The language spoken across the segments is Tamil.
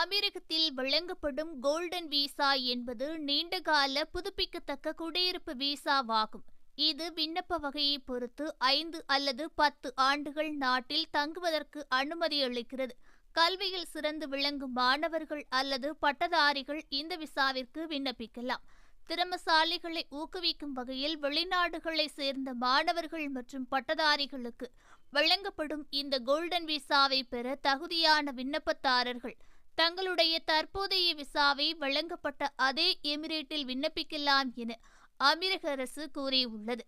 அமீரகத்தில் வழங்கப்படும் கோல்டன் விசா என்பது நீண்டகால புதுப்பிக்கத்தக்க குடியிருப்பு விசாவாகும். இது விண்ணப்ப வகையை பொறுத்து ஐந்து அல்லது பத்து ஆண்டுகள் நாட்டில் தங்குவதற்கு அனுமதி அளிக்கிறது. கல்வியில் சிறந்து விளங்கும் மாணவர்கள் அல்லது பட்டதாரிகள் இந்த விசாவிற்கு விண்ணப்பிக்கலாம். திறமசாலிகளை ஊக்குவிக்கும் வகையில் வெளிநாடுகளை சேர்ந்த மாணவர்கள் மற்றும் பட்டதாரிகளுக்கு வழங்கப்படும் இந்த கோல்டன் விசாவை பெற தகுதியான விண்ணப்பதாரர்கள் தங்களுடைய தற்போதைய விசாவை வழங்கப்பட்ட அதே எமிரேட்டில் விண்ணப்பிக்கலாம் என அமீரக அரசு கூறியுள்ளது.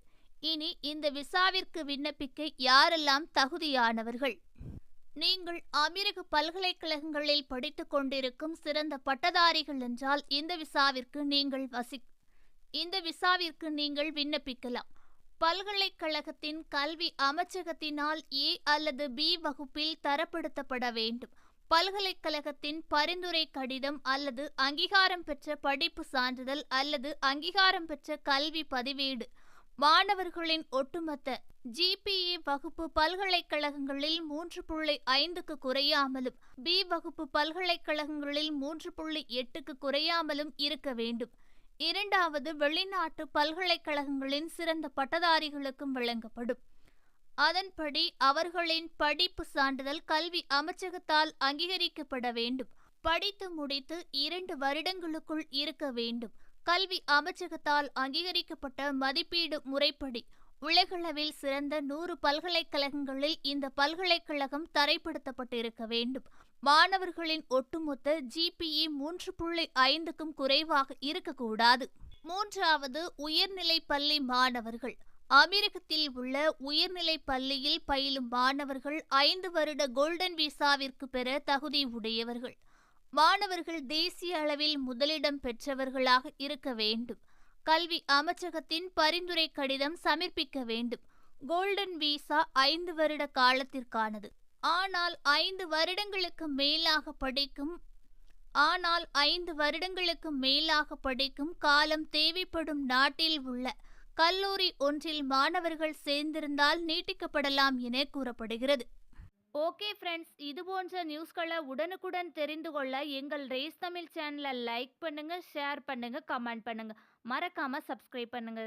இனி இந்த விசாவிற்கு விண்ணப்பிக்க யாரெல்லாம் தகுதியானவர்கள்? நீங்கள் அமீரக பல்கலைக்கழகங்களில் படித்துக் கொண்டிருக்கும் சிறந்த பட்டதாரிகள் என்றால் இந்த விசாவிற்கு நீங்கள் வசி இந்த விசாவிற்கு நீங்கள் விண்ணப்பிக்கலாம். பல்கலைக்கழகத்தின் கல்வி அமைச்சகத்தினால் ஏ அல்லது பி வகுப்பில் தரப்படுத்தப்பட வேண்டும். பல்கலைக்கழகத்தின் பரிந்துரை கடிதம் அல்லது அங்கீகாரம் பெற்ற படிப்பு சான்றிதழ் அல்லது அங்கீகாரம் பெற்ற கல்வி பதிவேடு. மாணவர்களின் ஒட்டுமொத்த ஜிபிஏ வகுப்பு பல்கலைக்கழகங்களில் மூன்று புள்ளி ஐந்துக்கு குறையாமலும் பி வகுப்பு பல்கலைக்கழகங்களில் மூன்று புள்ளி எட்டுக்கு குறையாமலும் இருக்க வேண்டும். இரண்டாவது வெளிநாட்டு பல்கலைக்கழகங்களின் சிறந்த பட்டதாரிகளுக்கும் வழங்கப்படும். அதன்படி அவர்களின் படிப்பு சான்றிதழ் கல்வி அமைச்சகத்தால் அங்கீகரிக்கப்பட வேண்டும். படித்து முடித்து இரண்டு வருடங்களுக்குள் இருக்க வேண்டும். கல்வி அமைச்சகத்தால் அங்கீகரிக்கப்பட்ட மதிப்பீடு முறைப்படி உலகளவில் சிறந்த நூறு பல்கலைக்கழகங்களில் இந்த பல்கலைக்கழகம் தரைப்படுத்தப்பட்டிருக்க வேண்டும். மாணவர்களின் ஒட்டுமொத்த ஜிபிஇ மூன்று புள்ளி ஐந்துக்கும் குறைவாக இருக்கக்கூடாது. மூன்றாவது உயர்நிலை பள்ளி மாணவர்கள். அமெரிக்கத்தில் உள்ள உயர்நிலை பள்ளியில் பயிலும் மாணவர்கள் ஐந்து வருட கோல்டன் விசாவிற்கு பெற தகுதி உடையவர்கள். மாணவர்கள் தேசிய அளவில் முதலிடம் பெற்றவர்களாக இருக்க வேண்டும். கல்வி அமைச்சகத்தின் பரிந்துரை கடிதம் சமர்ப்பிக்க வேண்டும். கோல்டன் விசா ஐந்து வருட காலத்திற்கானது. ஆனால் ஐந்து வருடங்களுக்கு மேலாக படிக்கும் ஆனால் ஐந்து வருடங்களுக்கு மேலாக படிக்கும் காலம் தேவைப்படும் நாட்டில் உள்ள கல்லூரி ஒன்றில் மாணவர்கள் சேர்ந்திருந்தால் நீட்டிக்கப்படலாம் என கூறப்படுகிறது. ஓகே ஃப்ரெண்ட்ஸ் இது போன்ற நியூஸ்களை உடனுக்குடன் தெரிந்து கொள்ள எங்கள் ரேஸ் தமிழ் சேனலை லைக் பண்ணுங்க ஷேர் பண்ணுங்க கமெண்ட் பண்ணுங்க. மறக்காம சப்ஸ்கிரைப் பண்ணுங்க.